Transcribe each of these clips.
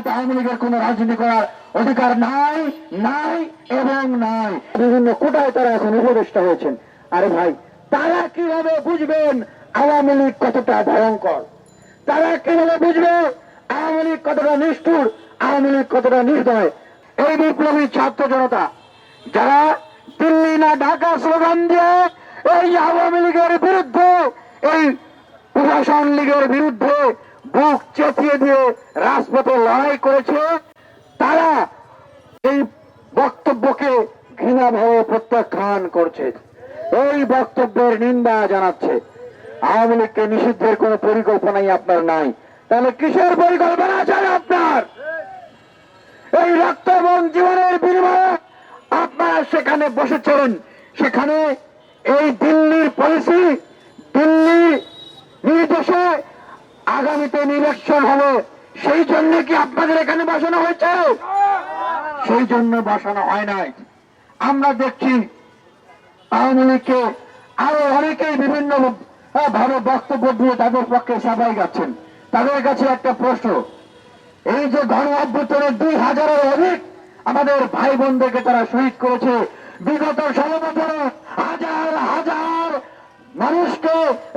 বাড়িতে আওয়ামী লীগের কোন রাজনীতি করার অধিকার নাই নাই এবং নাই। বিভিন্ন কোটায় তারা এখন উপদেষ্টা হয়েছেন। আরে ভাই, তারা কীভাবে বুঝবেন আওয়ামী লীগ কতটা ভয়ঙ্কর? তারা কীভাবে বুঝবে আওয়ামী লীগ কতটা নিষ্ঠুর, আওয়ামী লীগ কতটা নির্দয়? এই বিপ্লবী ছাত্র জনতা, যারা দিল্লি না ঢাকা স্লোগান দিয়ে এই আওয়ামী লীগের বিরুদ্ধে, এই প্রশাসন লীগের বিরুদ্ধে বুক চেতিয়ে দিয়ে রাজপথে লড়াই করেছে, তারা এই বক্তব্যকে ঘৃণাভাবে প্রত্যাখ্যান করছে। এই বক্তব্যের নিন্দা জানাচ্ছে। আওয়ামী লীগকে নিষিদ্ধের কোন পরিকল্পনাই আপনার নাই। তাহলে কিসের পরিকল্পনা চাই আপনার? এই রক্ত এবং জীবনের বিনিময়ে আপনারা সেখানে বসেছেন সেখানে এই দিল্লির পলিসি দিল্লি নির্দেশে আগামীতে নির্বাচন হবে, সেই জন্য কি আপনাদের এখানে বসানো হয়েছে? সেই জন্য বসানো হয় নাই। আমরা দেখছি আওয়ামী লীগকে আরও অনেকেই বিভিন্ন ভাবে বক্তব্য দিয়ে তাদের পক্ষে সবাই যাচ্ছেন তাদের কাছে একটা প্রশ্ন, এই যে গণ অভ্যুত্থানের দুই হাজারের অধিক আমাদের ভাই বোনদেরকে তারা শহীদ করেছে, বিগত ষোলো বছরে হাজার হাজার মানুষকে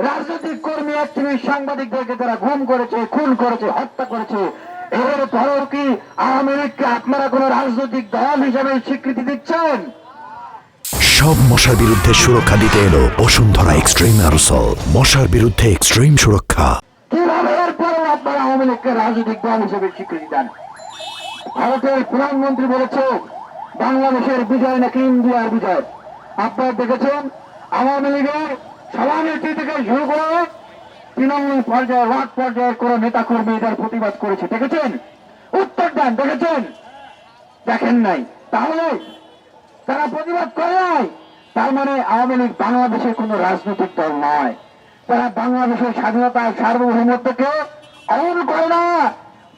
রাজনৈতিক কর্মী অ্যাক্টিভিস্ট সাংবাদিকদেরকে তারা গুম করেছে খুন করেছে হত্যা করেছে এর পরেও কি আওয়ামী লীগকে আপনারা কোন রাজনৈতিক দল হিসেবে স্বীকৃতি দিচ্ছেন? সব মশার বিরুদ্ধে সুরক্ষা দিতে এলো বসুন্ধরা এক্সট্রিম অ্যারোসল। মশার বিরুদ্ধে এক্সট্রিম সুরক্ষা। কীভাবে এরপরেও আপনারা আওয়ামী লীগকে রাজনৈতিক দল হিসেবে স্বীকৃতি দেন? ভারতের প্রধানমন্ত্রী বলেছে বাংলাদেশের বিজয় নাকি ইন্ডিয়ার বিজয়। আপনারা দেখেছেন আওয়ামী লীগের সভানেত্রী থেকে শুরু করে তৃণমূল পর্যায়ে, ওয়ার্ড পর্যায়ে কোন নেতা কর্মী এদের প্রতিবাদ করেছে। দেখেছেন? উত্তর দেন, দেখেছেন? দেখেন নাই। তাহলে তারা প্রতিবাদ করে নাই। তার মানে আওয়ামী লীগ বাংলাদেশের কোন রাজনৈতিক দল নয়। তারা বাংলাদেশের স্বাধীনতা সার্বভৌমত্বকে অমল করে না।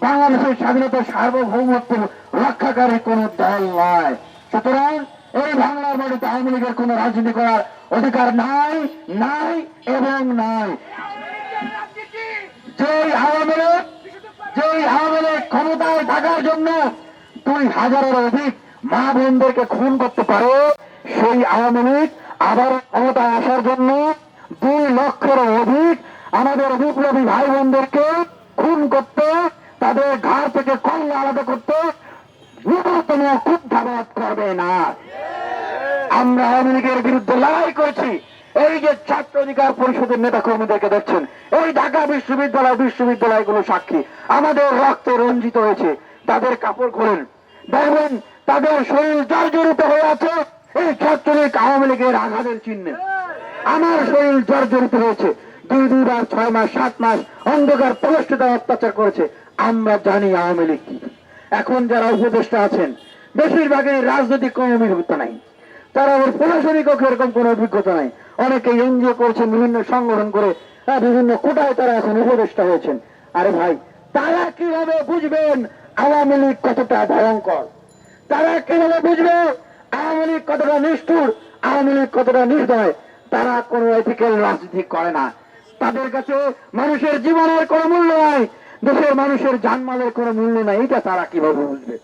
বাংলাদেশের স্বাধীনতা সার্বভৌমত্ব রক্ষাকারী কোন দল নয়। সুতরাং এই বাংলার বাড়িতে আওয়ামী লীগের কোন রাজনীতি করার অধিকার নাই নাই এবং নাই। যেই আওয়ামী লীগ, যেই আওয়ামী লীগ ক্ষমতায় থাকার জন্য দুই হাজারের অধিক মা বোনদেরকে খুন করতে পারে, সেই আওয়ামী লীগ আবার ক্ষমতায় আসার জন্য দুই লক্ষের অধিক আমাদের বিপ্লবী ভাই বোনদেরকে খুন করতে, তাদের ঘাড় থেকে কল্লা আলাদা করতে ন্যূনতম কুদ্ধাবাদ করবে না। আমরা আওয়ামী লীগের বিরুদ্ধে লড়াই করেছি। এই যে ছাত্র অধিকার পরিষদের নেতা কর্মীদেরকে দেখছেন, এই ঢাকা বিশ্ববিদ্যালয় বিশ্ববিদ্যালয়গুলো সাক্ষী, আমাদের রক্তে রঞ্জিত হয়েছে, তাদের কাপড় খোলেন। দেখবেন, তাদের শরীর জর্জরিত হয়ে আছে, এই ছাত্রলীগ আওয়ামী লীগের আঘাতের চিহ্নে। আমার শরীর জর্জরিত হয়েছে। দুই দুই দুইবার ছয় মাস, সাত মাস অন্ধকার প্রবেশটা অত্যাচার করেছে। আমরা জানি আওয়ামী লীগ কি। এখন যারা উপদেষ্টা আছেন বেশিরভাগই রাজনৈতিক কোনো অভিজ্ঞতা নাই। তারা ওর প্রশাসনিক এরকম কোনো অভিজ্ঞতা নাই। অনেকে এনজিও করছেন বিভিন্ন সংগঠন করে বিভিন্ন কোটায় তারা এখন উপদেষ্টা হয়েছেন। আরে ভাই, তারা কীভাবে বুঝবেন আওয়ামী লীগ কতটা ভয়ঙ্কর? তারা কীভাবে বুঝবে আওয়ামী লীগ কতটা নিষ্ঠুর, আওয়ামী লীগ কতটা নির্দয়? তারা কোনো এথিক্যাল রাজনীতি করে না। তাদের কাছে মানুষের জীবনের কোনো মূল্য নাই, দেশের মানুষের জানমালের কোনো মূল্য নাই, এটা তারা কীভাবে বুঝবে?